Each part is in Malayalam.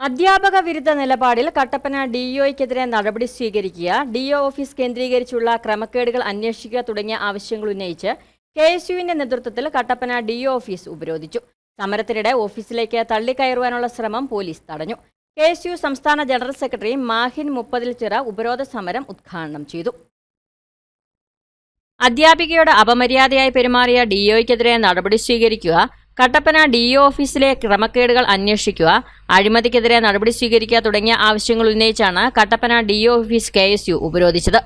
അധ്യാപക വിരുദ്ധ നിലപാടിൽ കട്ടപ്പന ഡിഇഒയ്ക്കെതിരെ നടപടി സ്വീകരിക്കുക ഡിഒ ഓഫീസ് കേന്ദ്രീകരിച്ചുള്ള ക്രമക്കേടുകൾ അന്വേഷിക്കുക തുടങ്ങിയ ആവശ്യങ്ങൾ ഉന്നയിച്ച് കെ എസ് യുവിന്റെ നേതൃത്വത്തിൽ കട്ടപ്പന ഡിഒ ഓഫീസ് ഉപരോധിച്ചു. സമരത്തിനിടെ ഓഫീസിലേക്ക് തള്ളിക്കയറുവാനുള്ള ശ്രമം പോലീസ് തടഞ്ഞു. കെ എസ് യു സംസ്ഥാന ജനറൽ സെക്രട്ടറി മാഹിൻ മുപ്പതിൽ ചിറ ഉപരോധ സമരം ഉദ്ഘാടനം ചെയ്തു. അധ്യാപികയോട് അപമര്യാദയായി പെരുമാറിയ ഡിഒയ്ക്കെതിരെ നടപടി സ്വീകരിക്കുക കട്ടപ്പന ഡിഇഒ ഓഫീസിലെ ക്രമക്കേടുകൾ അന്വേഷിക്കുക അഴിമതിക്കെതിരെ നടപടി സ്വീകരിക്കുക തുടങ്ങിയ ആവശ്യങ്ങൾ ഉന്നയിച്ചാണ് Kattappana DEO office K S U ഉപരോധിച്ചത്.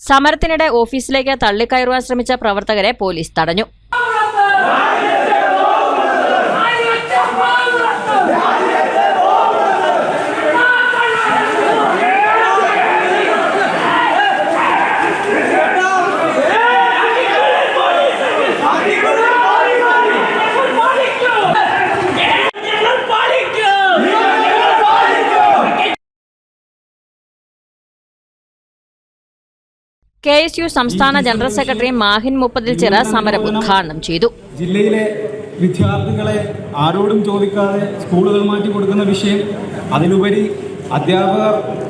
സമരത്തിനിടെ ഓഫീസിലേക്ക് തള്ളിക്കയറുവാൻ ശ്രമിച്ച പ്രവർത്തകരെ പോലീസ് തടഞ്ഞു. കെ എസ് യു സംസ്ഥാന ജനറൽ സെക്രട്ടറി മാഹിൻ മുപ്പതിൽ ചിറ സമരം ഉദ്ഘാടനം ചെയ്തു. ജില്ലയിലെ വിദ്യാർത്ഥികളെ ആരോടും ചോദിക്കാതെ സ്കൂളുകൾ മാറ്റി കൊടുക്കുന്ന വിഷയം അതിലുപരി അധ്യാപക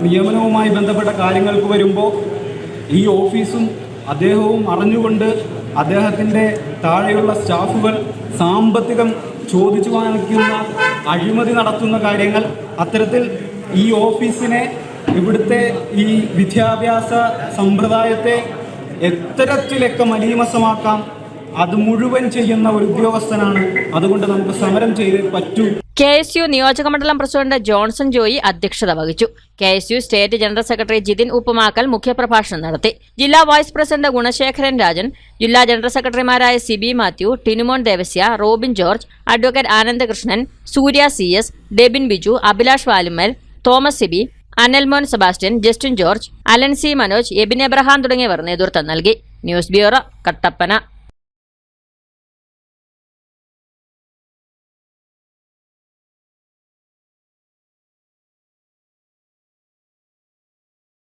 നിയമനവുമായി ബന്ധപ്പെട്ട കാര്യങ്ങൾക്ക് വരുമ്പോൾ ഈ ഓഫീസും അദ്ദേഹവും അറിഞ്ഞുകൊണ്ട് അദ്ദേഹത്തിന്റെ താഴെയുള്ള സ്റ്റാഫുകൾ സാമ്പത്തികം ചോദിച്ചു വാങ്ങിക്കുന്ന അഴിമതി നടത്തുന്ന കാര്യങ്ങൾ അത്തരത്തിൽ ഈ ഓഫീസിനെ ഇവിടുത്തെ ഈ വിദ്യാഭ്യാസ സമ്പ്രദായത്തെ എത്തരത്തിലൊക്കെ മലീമസമാക്കാം. അത് മുഴുവൻ ചെയ്യുന്ന ഒരു ഉദ്യോഗസ്ഥനാണ്. അതുകൊണ്ട് നമുക്ക് സമരം ചെയ്തേ പറ്റൂ. കെ എസ് യു നിയോജകമണ്ഡലം പ്രസിഡന്റ് ജോൺസൺ ജോയി അധ്യക്ഷത വഹിച്ചു. K S U state general secretary Jithin Uppumakkal മുഖ്യപ്രഭാഷണം നടത്തി. ജില്ലാ വൈസ് പ്രസിഡന്റ് ഗുണശേഖരൻ രാജൻ ജില്ലാ ജനറൽ സെക്രട്ടറിമാരായ Sibi Mathew Tinumon Devasia Robin George advocate Anandakrishnan Surya C S Debin Biju Abhilash Valummal Thomas Sibi Analmon Sebastian Justin George Alan C Manoj Ebin Abraham തുടങ്ങിയവർ നേതൃത്വം നൽകി. News bureau Kattappana.